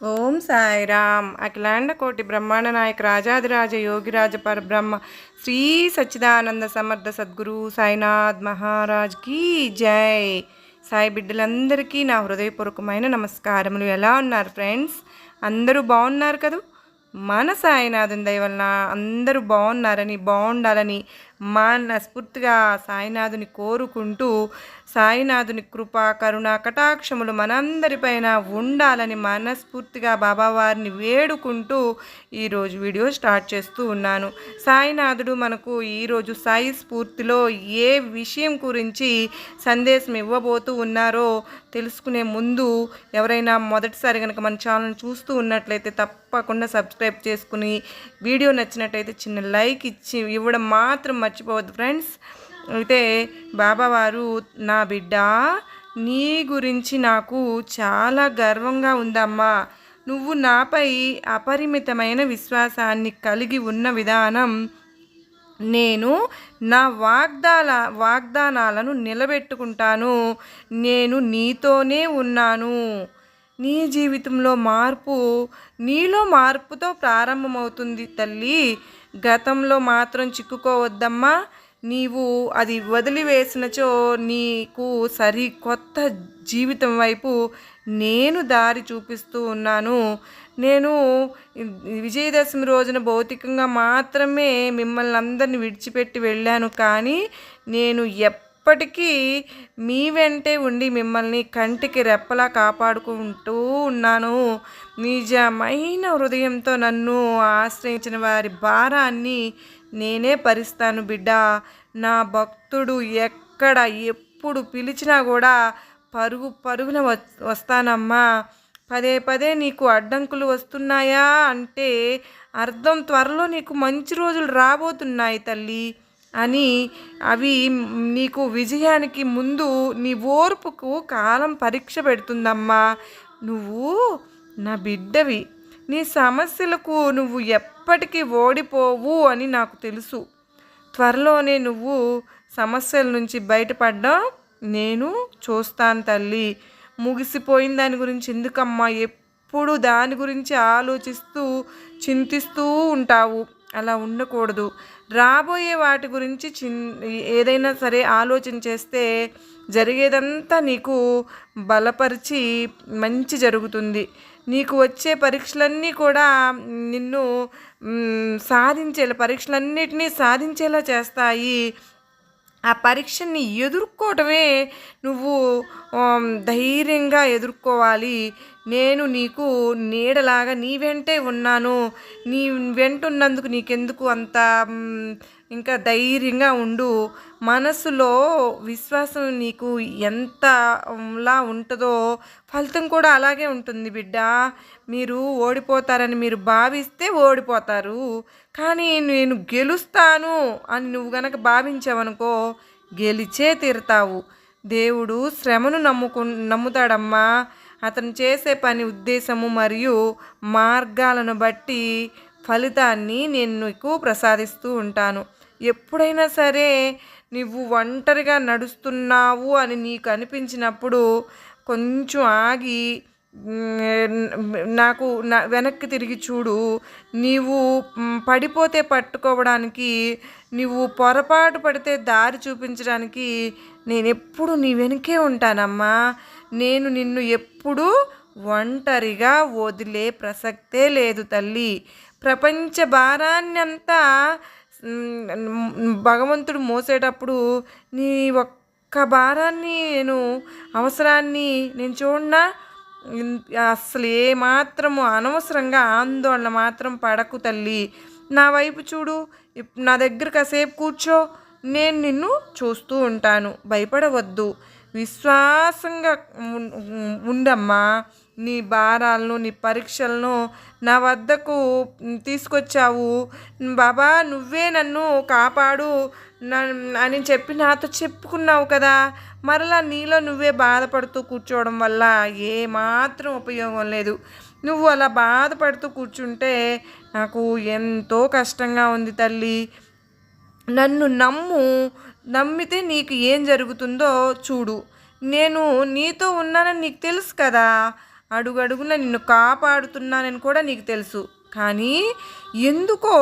ఓం సాయిరామ్. అఖిలాండ కోటి బ్రహ్మాండ నాయక రాజాదిరాజ యోగిరాజ పరబ్రహ్మ శ్రీ సచ్చిదానంద సమర్థ సద్గురు సాయినాథ్ మహారాజ్ కీ జై. సాయి బిడ్డలందరికీ నా హృదయపూర్వకమైన నమస్కారములు. ఎలా ఉన్నారు ఫ్రెండ్స్? అందరూ బాగున్నారు కదూ? మన సాయినాథుని దయ వలన అందరూ బాగున్నారని బాగుండాలని మనస్ఫూర్తిగా సాయినాథుని కోరుకుంటూ సాయినాథుని కృప కరుణ కటాక్షములు మనందరిపైన ఉండాలని మనస్ఫూర్తిగా బాబావారిని వేడుకుంటూ ఈరోజు వీడియో స్టార్ట్ చేస్తూ ఉన్నాను. సాయినాథుడు మనకు ఈరోజు సాయి స్ఫూర్తిలో ఏ విషయం గురించి సందేశం ఇవ్వబోతూ ఉన్నారో తెలుసుకునే ముందు ఎవరైనా మొదటిసారి కనుక మన ఛానల్ చూస్తూ ఉన్నట్లయితే తప్పకుండా సబ్స్క్రైబ్ చేసుకుని వీడియో నచ్చినట్టయితే చిన్న లైక్ ఇచ్చి ఇవ్వడం మాత్రం మర్చిపోవద్దు. ఫ్రెండ్స్ అయితే బాబావారు నా బిడ్డ నీ గురించి నాకు చాలా గర్వంగా ఉందమ్మా. నువ్వు నాపై అపరిమితమైన విశ్వాసాన్ని కలిగి ఉన్న విధానం నేను నా వాగ్దాల వాగ్దానాలను నిలబెట్టుకుంటాను. నేను నీతోనే ఉన్నాను. నీ జీవితంలో మార్పు నీలో మార్పుతో ప్రారంభమవుతుంది తల్లి. గతంలో మాత్రం చిక్కుకోవద్దమ్మా. నీవు అది వదిలివేసినచో నీకు సరి కొత్త జీవితం వైపు నేను దారి చూపిస్తూ ఉన్నాను. నేను విజయదశమి రోజున భౌతికంగా మాత్రమే మిమ్మల్ని అందరిని విడిచిపెట్టి వెళ్ళాను. కానీ నేను ఎప్పటికీ మీ వెంటే ఉండి మిమ్మల్ని కంటికి రెప్పలా కాపాడుకుంటూ ఉన్నాను. నిజమైన హృదయంతో నన్ను ఆశ్రయించిన వారి భారాన్ని నేనే భరిస్తాను బిడ్డ. నా భక్తుడు ఎక్కడ ఎప్పుడు పిలిచినా కూడా పరుగు పరుగున వస్తానమ్మా. పదే పదే నీకు అడ్డంకులు వస్తున్నాయా అంటే అర్థం త్వరలో నీకు మంచి రోజులు రాబోతున్నాయి తల్లి అని అవి నీకు విజయానికి ముందు నీ ఓర్పుకు కాలం పరీక్ష పెడుతుందమ్మా. నువ్వు నా బిడ్డవి. నీ సమస్యలకు నువ్వు ఎప్పటికీ ఓడిపోవు అని నాకు తెలుసు. త్వరలోనే నువ్వు సమస్యల నుంచి బయటపడ్డా నేను చూస్తాను తల్లి. ముగిసిపోయిన దాని గురించి ఎందుకమ్మా? ఎప్పుడు దాని గురించి ఆలోచిస్తూ చింతిస్తూ ఉంటావు. అలా ఉండకూడదు. రాబోయే వాటి గురించి చిన్ ఏదైనా సరే ఆలోచన చేస్తే జరిగేదంతా నీకు బలపరిచి మంచి జరుగుతుంది. నీకు వచ్చే పరీక్షలన్నీ కూడా నిన్ను సాధించేలా పరీక్షలన్నిటినీ సాధించేలా చేస్తాయి. ఆ పరీక్షని ఎదుర్కోవటమే నువ్వు ధైర్యంగా ఎదుర్కోవాలి. నేను నీకు నీడలాగా నీ వెంటే ఉన్నాను. నీ వెంటున్నందుకు నీకెందుకు అంత ఇంకా ధైర్యంగా ఉండు. మనసులో విశ్వాసం నీకు ఎంతలా ఉంటుందో ఫలితం కూడా అలాగే ఉంటుంది బిడ్డ. మీరు ఓడిపోతారని మీరు భావిస్తే ఓడిపోతారు. కానీ నేను గెలుస్తాను అని నువ్వు గనక భావించావనుకో గెలిచే తీరుతావు. దేవుడు శ్రమను నమ్ముకు నమ్ముతాడమ్మా. అతను చేసే పని ఉద్దేశము మరియు మార్గాలను బట్టి ఫలితాన్ని నేను నీకు ప్రసాదిస్తూ ఉంటాను. ఎప్పుడైనా సరే నువ్వు ఒంటరిగా నడుస్తున్నావు అని నీకు అనిపించినప్పుడు కొంచెం ఆగి నాకు నా వెనక్కి తిరిగి చూడు. నీవు పడిపోతే పట్టుకోవడానికి నువ్వు పొరపాటు పడితే దారి చూపించడానికి నేను ఎప్పుడు నీ వెనుకే ఉంటానమ్మా. నేను నిన్ను ఎప్పుడూ ఒంటరిగా వదిలే ప్రసక్తే లేదు తల్లి. ప్రపంచ భారాన్ని అంతా భగవంతుడు మోసేటప్పుడు నీ ఒక్క భారాన్ని నేను అవసరాన్ని నేను చూడనా? అసలు ఏమాత్రము అనవసరంగా ఆందోళన మాత్రం పడకు తల్లి. నా వైపు చూడు నా దగ్గర కాసేపు కూర్చో నేను నిన్ను చూస్తూ ఉంటాను. భయపడవద్దు. విశ్వాసంగా ఉండమ్మా. నీ భారాలను నీ పరీక్షలను నా వద్దకు తీసుకొచ్చావు. బాబా నువ్వే నన్ను కాపాడు. అని చెప్పి నాతో చెప్పుకున్నావు కదా. మరలా నీలో నువ్వే బాధపడుతూ కూర్చోవడం వల్ల ఏమాత్రం ఉపయోగం లేదు. నువ్వు అలా బాధపడుతూ కూర్చుంటే నాకు ఎంతో కష్టంగా ఉంది తల్లి. నన్ను నమ్ము నమ్మితే నీకు ఏం జరుగుతుందో చూడు. నేను నీతో ఉన్నానని నీకు తెలుసు కదా. అడుగడుగున నిన్ను కాపాడుతున్నానని కూడా నీకు తెలుసు. కానీ ఎందుకో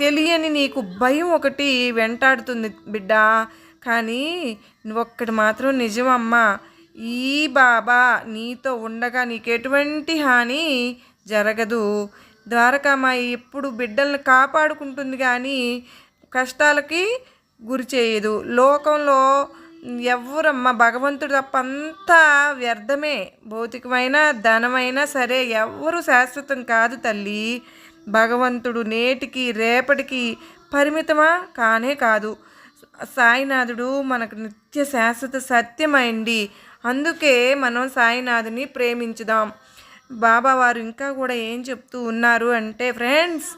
తెలియని నీకు భయం ఒకటి వెంటాడుతుంది బిడ్డ. కానీ ఒక్కటి మాత్రం నిజమమ్మా. ఈ బాబా నీతో ఉండగా నీకు ఎటువంటి హాని జరగదు. ద్వారకామాయి ఎప్పుడు బిడ్డల్ని కాపాడుకుంటుంది కానీ కష్టాలకి గురి చేయదు. లోకంలో ఎవరమ్మ భగవంతుడు తప్ప అంతా వ్యర్థమే. భౌతికమైన ధనమైనా సరే ఎవ్వరు శాశ్వతం కాదు తల్లి. భగవంతుడు నేటికి రేపటికి పరిమితమా? కానే కాదు. సాయినాథుడు మనకు నిత్య శాశ్వత సత్యమైంది. అందుకే మనం సాయినాథుని ప్రేమించుదాం. బాబా వారు ఇంకా కూడా ఏం చెప్తూ ఉన్నారు అంటే ఫ్రెండ్స్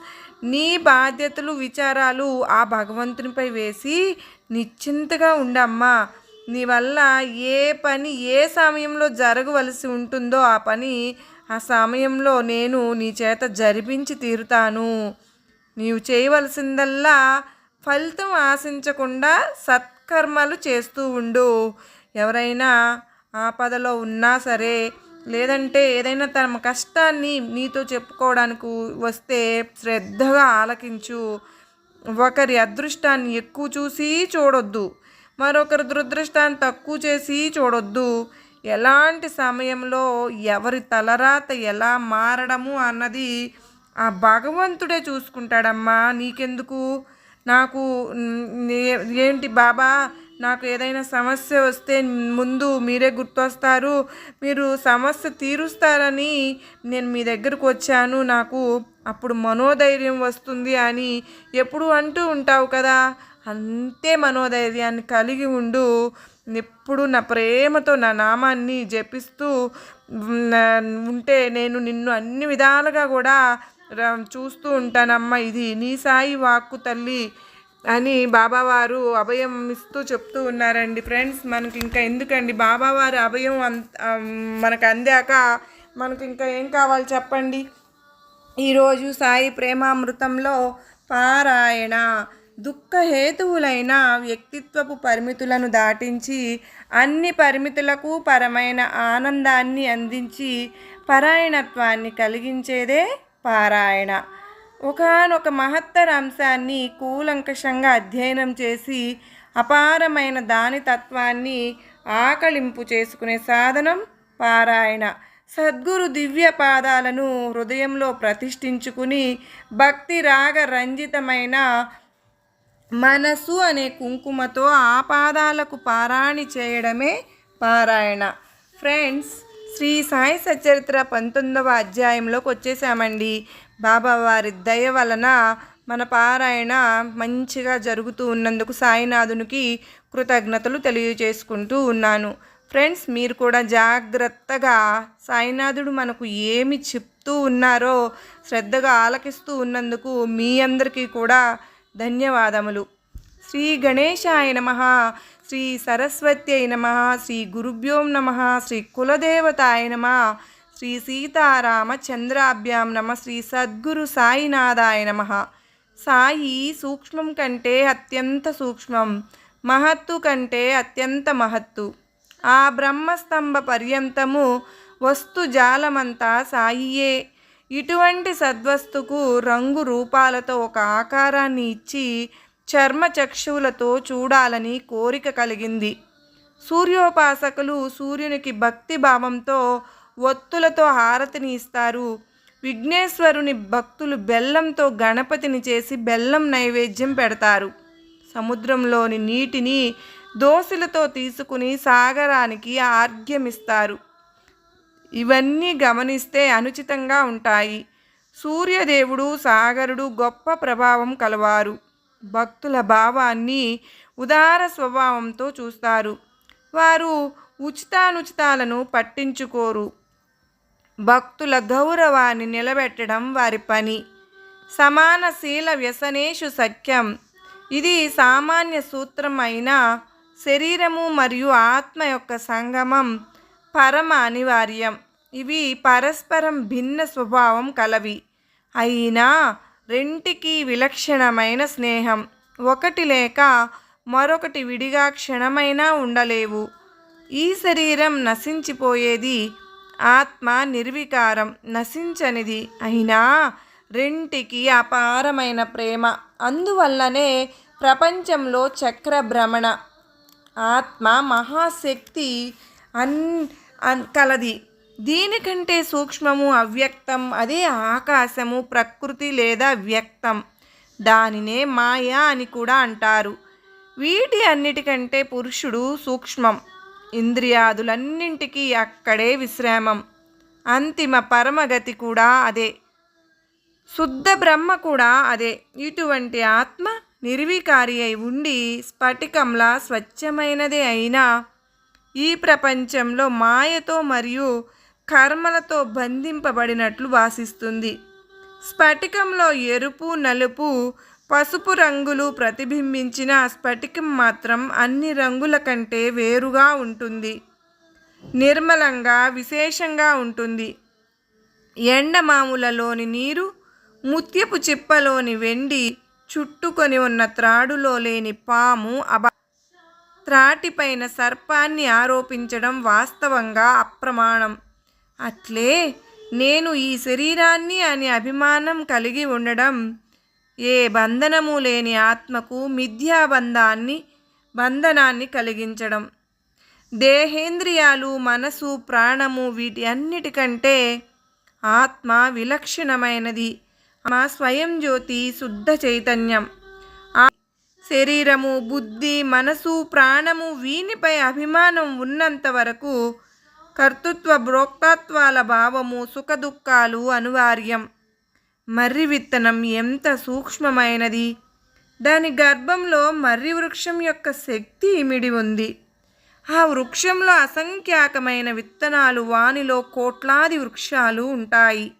నీ బాధ్యతలు విచారాలు ఆ భగవంతునిపై వేసి నిశ్చింతగా ఉండమ్మా. నీ వల్ల ఏ పని ఏ సమయంలో జరగవలసి ఉంటుందో ఆ పని ఆ సమయంలో నేను నీ చేత జరిపించి తీరుతాను. నీవు చేయవలసిందల్లా ఫలితం ఆశించకుండా సత్కర్మలు చేస్తూ ఉండు. ఎవరైనా ఆపదలో ఉన్నా సరే లేదంటే ఏదైనా తమ కష్టాన్ని నీతో చెప్పుకోవడానికి వస్తే శ్రద్ధగా ఆలకించు. ఒకరి అదృష్టాన్ని ఎక్కువ చూసి చూడొద్దు మరొకరి దురదృష్టాన్ని తక్కువ చేసి చూడొద్దు. ఎలాంటి సమయంలో ఎవరి తలరాత ఎలా మారడము అన్నది ఆ భగవంతుడే చూసుకుంటాడమ్మా. నీకెందుకు? నాకు ఏంటి బాబా? నాకు ఏదైనా సమస్య వస్తే ముందు మీరే గుర్తొస్తారు. మీరు సమస్య తీరుస్తారని నేను మీ దగ్గరకు వచ్చాను. నాకు అప్పుడు మనోధైర్యం వస్తుంది అని ఎప్పుడు అంటూ ఉంటావు కదా. అంతే మనోధైర్యాన్ని కలిగి ఉండు. ఎప్పుడు నా ప్రేమతో నా నామాన్ని జపిస్తూ ఉంటే నేను నిన్ను అన్ని విధాలుగా కూడా చూస్తూ ఉంటానమ్మా. ఇది నీ సాయి వాక్కు తల్లి అని బాబావారు అభయం ఇస్తూ చెప్తూ ఉన్నారండి ఫ్రెండ్స్. మనకి ఇంకా ఎందుకండి? బాబావారు అభయం అంత మనకు అందాక మనకు ఇంకా ఏం కావాలి చెప్పండి? ఈరోజు సాయి ప్రేమామృతంలో పారాయణ. దుఃఖహేతువులైన వ్యక్తిత్వపు పరిమితులను దాటించి అన్ని పరిమితులకు పరమైన ఆనందాన్ని అందించి పరాయణత్వాన్ని కలిగించేదే పారాయణ. ఒకనొక మహత్తర అంశాన్ని కూలంకషంగా అధ్యయనం చేసి అపారమైన దాని తత్వాన్ని ఆకలింపు చేసుకునే సాధనం పారాయణ. సద్గురు దివ్య పాదాలను హృదయంలో ప్రతిష్ఠించుకుని భక్తి రాగ రంజితమైన మనసు అనే కుంకుమతో ఆ పాదాలకు పారాణి చేయడమే పారాయణ. ఫ్రెండ్స్ శ్రీ సాయి సచరిత్ర పంతొమ్మిదవ అధ్యాయంలోకి వచ్చేసామండి. బాబా వారి దయ వలన మన పారాయణ మంచిగా జరుగుతూ ఉన్నందుకు సాయినాథునికి కృతజ్ఞతలు తెలియజేసుకుంటూ ఉన్నాను. ఫ్రెండ్స్ మీరు కూడా జాగ్రత్తగా సాయినాథుడు మనకు ఏమి చెప్తూ ఉన్నారో శ్రద్ధగా ఆలకిస్తూ ఉన్నందుకు మీ అందరికీ కూడా ధన్యవాదములు. శ్రీ గణేశాయ నమ శ్రీ సరస్వత్యై నమ శ్రీ గురుభ్యోం నమ శ్రీ కులదేవతాయ నమ శ్రీ సీతారామ చంద్రాభ్యాం నమ శ్రీ సద్గురు సాయినాథాయ నమ. సాయి సూక్ష్మం కంటే అత్యంత సూక్ష్మం మహత్తు కంటే అత్యంత మహత్తు. ఆ బ్రహ్మస్తంభ పర్యంతము వస్తు జాలమంతా సాయియే. ఇటువంటి సద్వస్తుకు రంగు రూపాలతో ఒక ఆకారాన్ని ఇచ్చి చర్మ చక్షువులతో చూడాలని కోరిక కలిగింది. సూర్యోపాసకులు సూర్యునికి భక్తి భావంతో ఒత్తులతో హారతిని ఇస్తారు. విఘ్నేశ్వరుని భక్తులు బెల్లంతో గణపతిని చేసి బెల్లం నైవేద్యం పెడతారు. సముద్రంలోని నీటిని దోశలతో తీసుకుని సాగరానికి ఆర్ఘ్యమిస్తారు. ఇవన్నీ గమనిస్తే అనుచితంగా ఉంటాయి. సూర్యదేవుడు సాగరుడు గొప్ప ప్రభావం కలవారు. భక్తుల భావాన్ని ఉదార స్వభావంతో చూస్తారు. వారు ఉచితానుచితాలను పట్టించుకోరు. భక్తుల గౌరవాన్ని నిలబెట్టడం వారి పని. సమానశీల వ్యసనేషు సఖ్యం. ఇది సామాన్య సూత్రం అయిన శరీరము మరియు ఆత్మ యొక్క సంగమం. పరమ అనివార్యం. ఇవి పరస్పరం భిన్న స్వభావం కలవి. అయినా రెంటికి విలక్షణమైన స్నేహం. ఒకటి లేక మరొకటి విడిగా క్షణమైనా ఉండలేవు. ఈ శరీరం నశించిపోయేది ఆత్మ నిర్వికారం నశించనిది. అయినా రెంటికి అపారమైన ప్రేమ. అందువల్లనే ప్రపంచంలో చక్ర భ్రమణ ఆత్మ మహాశక్తి అన్ అన్ కలది. దీనికంటే సూక్ష్మము అవ్యక్తం అదే ఆకాశము ప్రకృతి లేదా వ్యక్తం. దానినే మాయా అని కూడా అంటారు. వీటి అన్నిటికంటే పురుషుడు సూక్ష్మం. ఇంద్రియాదులన్నింటికీ అక్కడే విశ్రామం. అంతిమ పరమగతి కూడా అదే. శుద్ధ బ్రహ్మ కూడా అదే. ఇటువంటి ఆత్మ నిర్వికారి అయి ఉండి స్ఫటికంలా స్వచ్ఛమైనదే అయినా ఈ ప్రపంచంలో మాయతో మరియు కర్మలతో బంధింపబడినట్లు వాసిస్తుంది. స్ఫటికంలో ఎరుపు నలుపు పసుపు రంగులు ప్రతిబింబించిన స్ఫటికం మాత్రం అన్ని రంగుల కంటే వేరుగా ఉంటుంది. నిర్మలంగా విశేషంగా ఉంటుంది. ఎండమాములలోని నీరు ముత్యపు చిప్పలోని వెండి చుట్టుకొని ఉన్న త్రాడులో లేని పాము అబ త్రాటిపైన సర్పాన్ని ఆరోపించడం వాస్తవంగా అప్రమాణం. అట్లే నేను ఈ శరీరాన్ని అని అభిమానం కలిగి ఉండడం ఏ బంధనము లేని ఆత్మకు మిథ్యాబంధాన్ని బంధనాన్ని కలిగించడం. దేహేంద్రియాలు మనసు ప్రాణము వీటి అన్నిటికంటే ఆత్మ విలక్షణమైనది. మా స్వయం జ్యోతి శుద్ధ చైతన్యం. శరీరము బుద్ధి మనసు ప్రాణము వీనిపై అభిమానం ఉన్నంత వరకు కర్తృత్వ భోక్తత్వాల భావము సుఖదుఖాలు అనివార్యం. మర్రి విత్తనం ఎంత సూక్ష్మమైనది? దాని గర్భంలో మర్రి వృక్షం యొక్క శక్తి ఇమిడి ఉంది. ఆ వృక్షంలో అసంఖ్యాకమైన విత్తనాలు వానిలో కోట్లాది వృక్షాలు ఉంటాయి.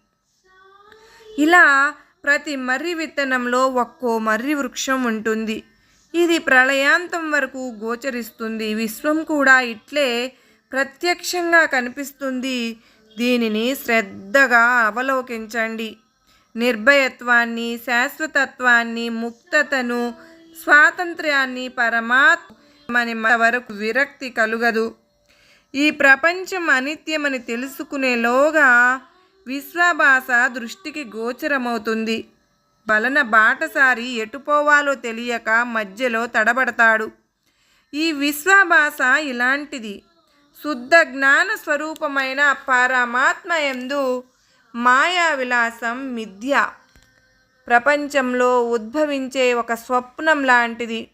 ఇలా ప్రతి మర్రి విత్తనంలో ఒక్కో మర్రి వృక్షం ఉంటుంది. ఇది ప్రళయాంతం వరకు గోచరిస్తుంది. విశ్వం కూడా ఇట్లే ప్రత్యక్షంగా కనిపిస్తుంది. దీనిని శ్రద్ధగా అవలోకించండి. నిర్భయత్వాన్ని శాశ్వతత్వాన్ని ముక్తతను స్వాతంత్ర్యాన్ని పరమాత్మని వరకు విరక్తి కలుగదు. ఈ ప్రపంచం అనిత్యమని తెలుసుకునేలోగా విశ్వభాష దృష్టికి గోచరమవుతుంది. వలన బాటసారి ఎటుపోవాలో తెలియక మధ్యలో తడబడతాడు. ఈ విశ్వభాష ఇలాంటిది. శుద్ధ జ్ఞాన స్వరూపమైన పరమాత్మ ఎందు మాయా విలాసం మిథ్య. ప్రపంచంలో ఉద్భవించే ఒక స్వప్నం లాంటిది.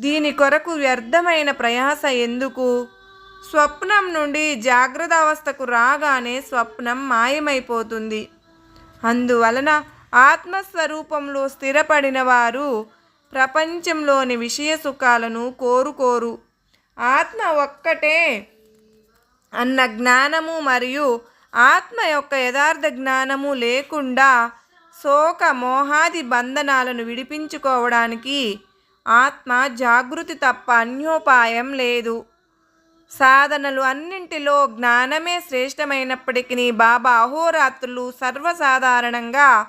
దీని కొరకు వ్యర్థమైన ప్రయాస ఎందుకు? స్వప్నం నుండి జాగ్రత్త అవస్థకు రాగానే స్వప్నం మాయమైపోతుంది. అందువలన ఆత్మస్వరూపంలో స్థిరపడిన వారు ప్రపంచంలోని విషయ సుఖాలను కోరుకోరు. ఆత్మ ఒక్కటే అన్న జ్ఞానము మరియు ఆత్మ యొక్క యథార్థ జ్ఞానము లేకుండా శోక మోహాది బంధనాలను విడిపించుకోవడానికి ఆత్మ జాగృతి తప్ప అన్యోపాయం లేదు. సాధనలు అన్నింటిలో జ్ఞానమే శ్రేష్టమైనప్పటికీ బాబా అహోరాత్రులు సర్వసాధారణంగా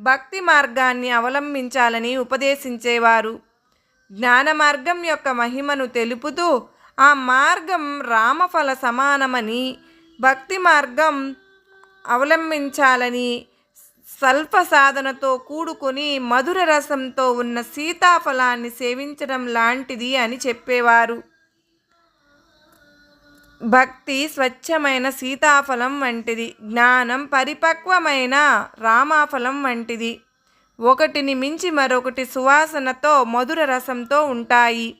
భక్తి మార్గాన్ని అవలంబించాలని ఉపదేశించేవారు. జ్ఞాన మార్గం యొక్క మహిమను తెలుపుతూ ఆ మార్గం రామఫల సమానమని భక్తి మార్గం అవలంబించాలని స్వల్ప సాధనతో కూడుకొని మధుర రసంతో ఉన్న సీతాఫలాన్ని సేవించడం లాంటిది అని చెప్పేవారు. భక్తి స్వచ్ఛమైన సీతాఫలం వంటిది. జ్ఞానం పరిపక్వమైన రామాఫలం వంటిది. ఒకటిని మించి మరొకటి సువాసనతో మధుర రసంతో ఉంటాయి.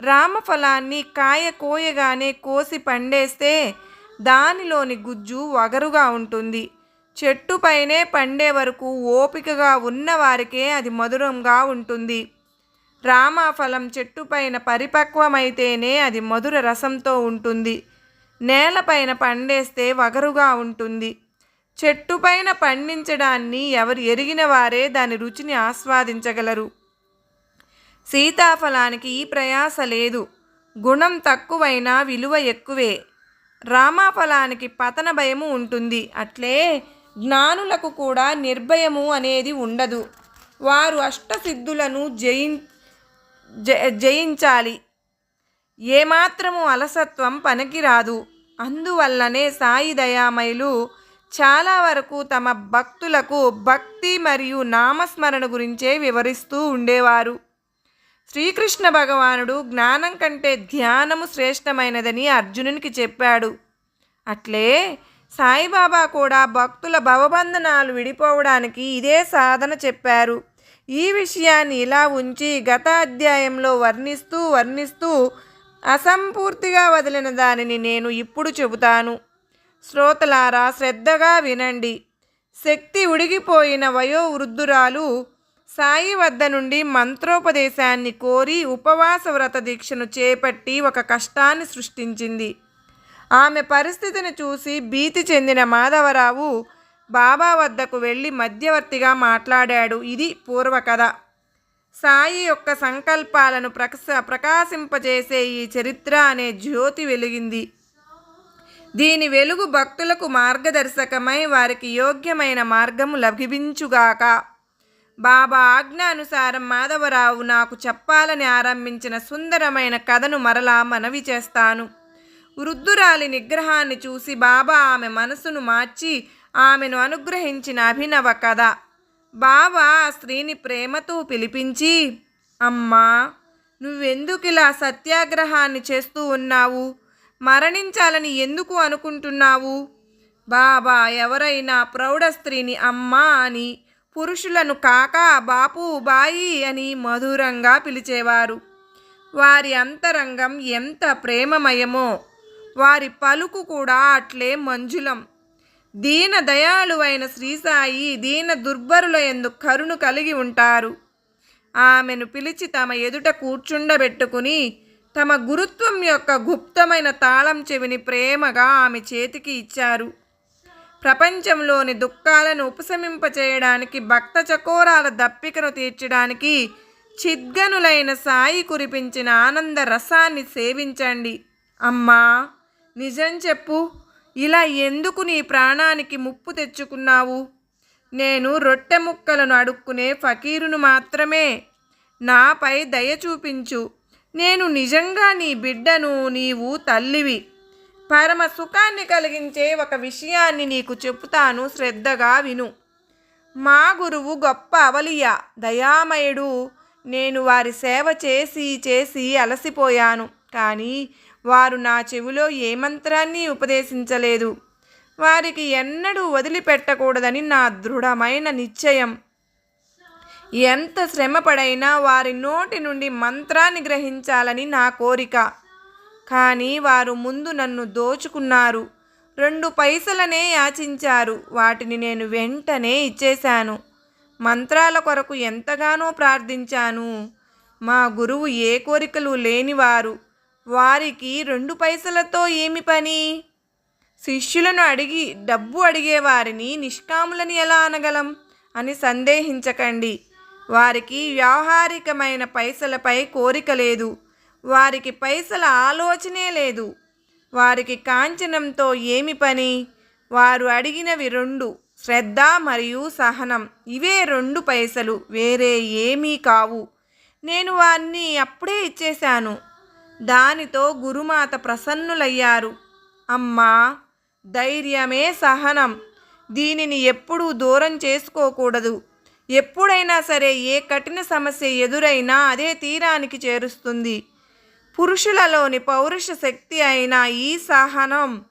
రామఫలాన్ని కాయ కోయగానే కోసి పండేస్తే దానిలోని గుజ్జు వగరుగా ఉంటుంది. చెట్టుపైనే పండే వరకు ఓపికగా ఉన్నవారికే అది మధురంగా ఉంటుంది. రామాఫలం చెట్టుపైన పరిపక్వమైతేనే అది మధుర రసంతో ఉంటుంది. నేలపైన పండేస్తే వగరుగా ఉంటుంది. చెట్టుపైన పండించడాన్ని ఎవరు ఎరిగిన వారే దాని రుచిని ఆస్వాదించగలరు. సీతాఫలానికి ఈ ప్రయాస లేదు. గుణం తక్కువైనా విలువ ఎక్కువే. రామాఫలానికి పతన భయము ఉంటుంది. అట్లే జ్ఞానులకు కూడా నిర్భయము అనేది ఉండదు. వారు అష్టసిద్ధులను జయి జ జయించాలి. ఏమాత్రము అలసత్వం పనికిరాదు. అందువల్లనే సాయి దయామయులు చాలా వరకు తమ భక్తులకు భక్తి మరియు నామస్మరణ గురించే వివరిస్తూ ఉండేవారు. శ్రీకృష్ణ భగవానుడు జ్ఞానం కంటే ధ్యానము శ్రేష్టమైనదని అర్జునునికి చెప్పాడు. అట్లే సాయిబాబా కూడా భక్తుల భవబంధనాలు విడిపోవడానికి ఇదే సాధన చెప్పారు. ఈ విషయాన్ని ఇలా ఉంచి గత అధ్యాయంలో వర్ణిస్తూ వర్ణిస్తూ అసంపూర్తిగా వదిలిన దానిని నేను ఇప్పుడు చెబుతాను. శ్రోతలారా శ్రద్ధగా వినండి. శక్తి ఉడిగిపోయిన వయోవృద్ధురాలు సాయి వద్ద నుండి మంత్రోపదేశాన్ని కోరి ఉపవాస వ్రత దీక్షను చేపట్టి ఒక కష్టాన్ని సృష్టించింది. ఆమె పరిస్థితిని చూసి భీతి చెందిన మాధవరావు బాబా వద్దకు వెళ్ళి మధ్యవర్తిగా మాట్లాడాడు. ఇది పూర్వకథ. సాయి యొక్క సంకల్పాలను ప్రకాశ ప్రకాశింపజేసే ఈ చరిత్ర అనే జ్యోతి వెలిగింది. దీని వెలుగు భక్తులకు మార్గదర్శకమై వారికి యోగ్యమైన మార్గము లభించుగాక. బాబా ఆజ్ఞ అనుసారం మాధవరావు నాకు చెప్పాలని ఆరంభించిన సుందరమైన కథను మరలా మనవి చేస్తాను. వృద్ధురాలి నిగ్రహాన్ని చూసి బాబా ఆమె మనసును మార్చి ఆమెను అనుగ్రహించిన అభినవ కథ. బాబా ఆ స్త్రీని ప్రేమతో పిలిపించి అమ్మా నువ్వెందుకు ఇలా సత్యాగ్రహాన్ని చేస్తూ ఉన్నావు? మరణించాలని ఎందుకు అనుకుంటున్నావు? బాబా ఎవరైనా ప్రౌఢ స్త్రీని అమ్మా అని పురుషులను కాక బాపు బాయి అని మధురంగా పిలిచేవారు. వారి అంతరంగం ఎంత ప్రేమమయమో. వారి పలుకు కూడా అట్లే మంజులం. దీన దయాళువైన శ్రీసాయి దీన దుర్భరుల ఎందు కరుణ కలిగి ఉంటారు. ఆమెను పిలిచి తమ ఎదుట కూర్చుండబెట్టుకుని తమ గురుత్వం యొక్క గుప్తమైన తాళం చెవిని ప్రేమగా ఆమె చేతికి ఇచ్చారు. ప్రపంచంలోని దుఃఖాలను ఉపశమింపచేయడానికి భక్త చకోరాల దప్పికను తీర్చడానికి చిద్గనులైన సాయి కురిపించిన ఆనంద రసాన్ని సేవించండి. అమ్మా నిజం చెప్పు. ఇలా ఎందుకు నీ ప్రాణానికి ముప్పు తెచ్చుకున్నావు? నేను రొట్టె ముక్కలను అడుక్కునే ఫకీరును మాత్రమే. నాపై దయ చూపించు. నేను నిజంగా నీ బిడ్డను నీవు తల్లివి. పరమ సుఖాన్ని కలిగించే ఒక విషయాన్ని నీకు చెప్తాను శ్రద్ధగా విను. మా గురువు గొప్ప అవలియ దయామయుడు. నేను వారి సేవ చేసి చేసి అలసిపోయాను. కానీ వారు నా చెవిలో ఏ మంత్రాన్ని ఉపదేశించలేదు. వారికి ఎన్నడూ వదిలిపెట్టకూడదని నా దృఢమైన నిశ్చయం. ఎంత శ్రమపడైనా వారి నోటి నుండి మంత్రాన్ని గ్రహించాలని నా కోరిక. కానీ వారు ముందు నన్ను దోచుకున్నారు. రెండు పైసలనే యాచించారు. వాటిని నేను వెంటనే ఇచ్చేశాను. మంత్రాల కొరకు ఎంతగానో ప్రార్థించాను. మా గురువు ఏ కోరికలు లేనివారు. వారికి రెండు పైసలతో ఏమి పని? శిష్యులను అడిగి డబ్బు అడిగేవారిని నిష్కాములని ఎలా అనగలం? అని సందేహించకండి. వారికి వ్యావహారికమైన పైసలపై కోరిక లేదు. వారికి పైసల ఆలోచనే లేదు. వారికి కాంచనంతో ఏమి పని? వారు అడిగినవి రెండు శ్రద్ధ మరియు సహనం. ఇవే రెండు పైసలు వేరే ఏమీ కావు. నేను వారిని అప్పుడే ఇచ్చేశాను. దానితో గురుమాత ప్రసన్నులయ్యారు. అమ్మా ధైర్యమే సహనం. దీనిని ఎప్పుడూ దూరం చేసుకోకూడదు. ఎప్పుడైనా సరే ఏ కఠిన సమస్య ఎదురైనా అదే తీరానికి చేరుస్తుంది. పురుషులలోని పౌరుష శక్తి అయిన ఈ సహనం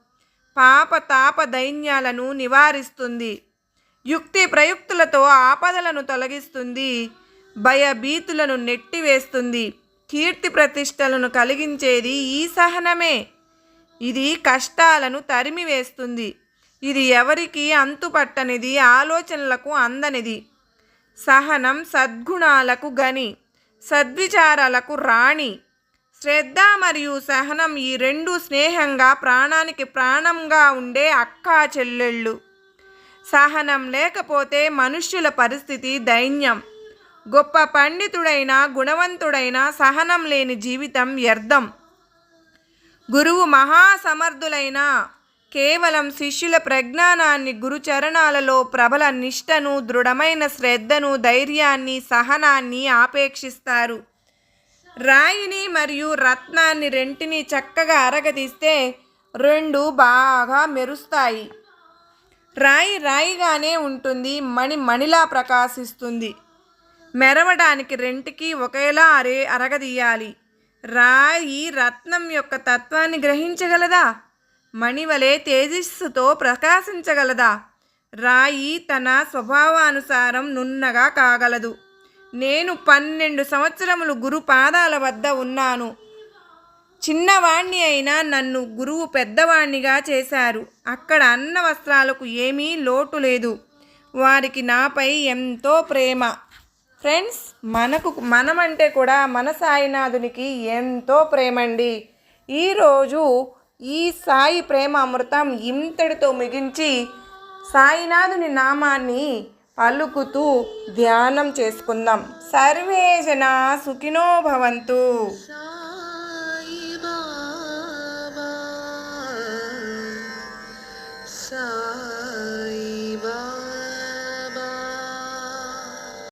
పాప తాప దైన్యాలను నివారిస్తుంది. యుక్తి ప్రయుక్తులతో ఆపదలను తొలగిస్తుంది. భయభీతులను నెట్టివేస్తుంది. కీర్తి ప్రతిష్టలను కలిగించేది ఈ సహనమే. ఇది కష్టాలను తరిమివేస్తుంది ఇది ఎవరికి అంతుపట్టనిది ఆలోచనలకు అందనిది. సహనం సద్గుణాలకు గని సద్విచారాలకు రాణి. శ్రద్ధ మరియు సహనం ఈ రెండు స్నేహంగా ప్రాణానికి ప్రాణంగా ఉండే అక్కా చెల్లెళ్ళు. సహనం లేకపోతే మనుష్యుల పరిస్థితి దైన్యం. గొప్ప పండితుడైన గుణవంతుడైన సహనం లేని జీవితం వ్యర్థం. గురువు మహాసమర్థులైన కేవలం శిష్యుల ప్రజ్ఞానాన్ని గురుచరణాలలో ప్రబల నిష్టను దృఢమైన శ్రద్ధను ధైర్యాన్ని సహనాన్ని ఆపేక్షిస్తారు. రాయిని మరియు రత్నాన్ని రెంటిని చక్కగా అరగదీస్తే రెండు బాగా మెరుస్తాయి. రాయి రాయిగానే ఉంటుంది మణి మణిలా ప్రకాశిస్తుంది. మెరవడానికి రెంటికి ఒకేలా అరే అరగదీయాలి. రాయి రత్నం యొక్క తత్వాన్ని గ్రహించగలదా? మణివలే తేజస్సుతో ప్రకాశించగలదా? రాయి తన స్వభావానుసారం నున్నగా కాగలదు. నేను పన్నెండు సంవత్సరములు గురు పాదాల వద్ద ఉన్నాను. చిన్నవాణ్ణి అయినా నన్ను గురువు పెద్దవాణ్ణిగా చేశారు. అక్కడ అన్న వస్త్రాలకు ఏమీ లోటు లేదు. వారికి నాపై ఎంతో ప్రేమ. ఫ్రెండ్స్ మనకు మనమంటే కూడా మన సాయినాథునికి ఎంతో ప్రేమండి. ఈరోజు ఈ సాయి ప్రేమ అమృతం ఇంతటితో ముగించి సాయినాథుని నామాన్ని పలుకుతూ ధ్యానం చేసుకుందాం. సర్వే జన సుఖినో భవంతు.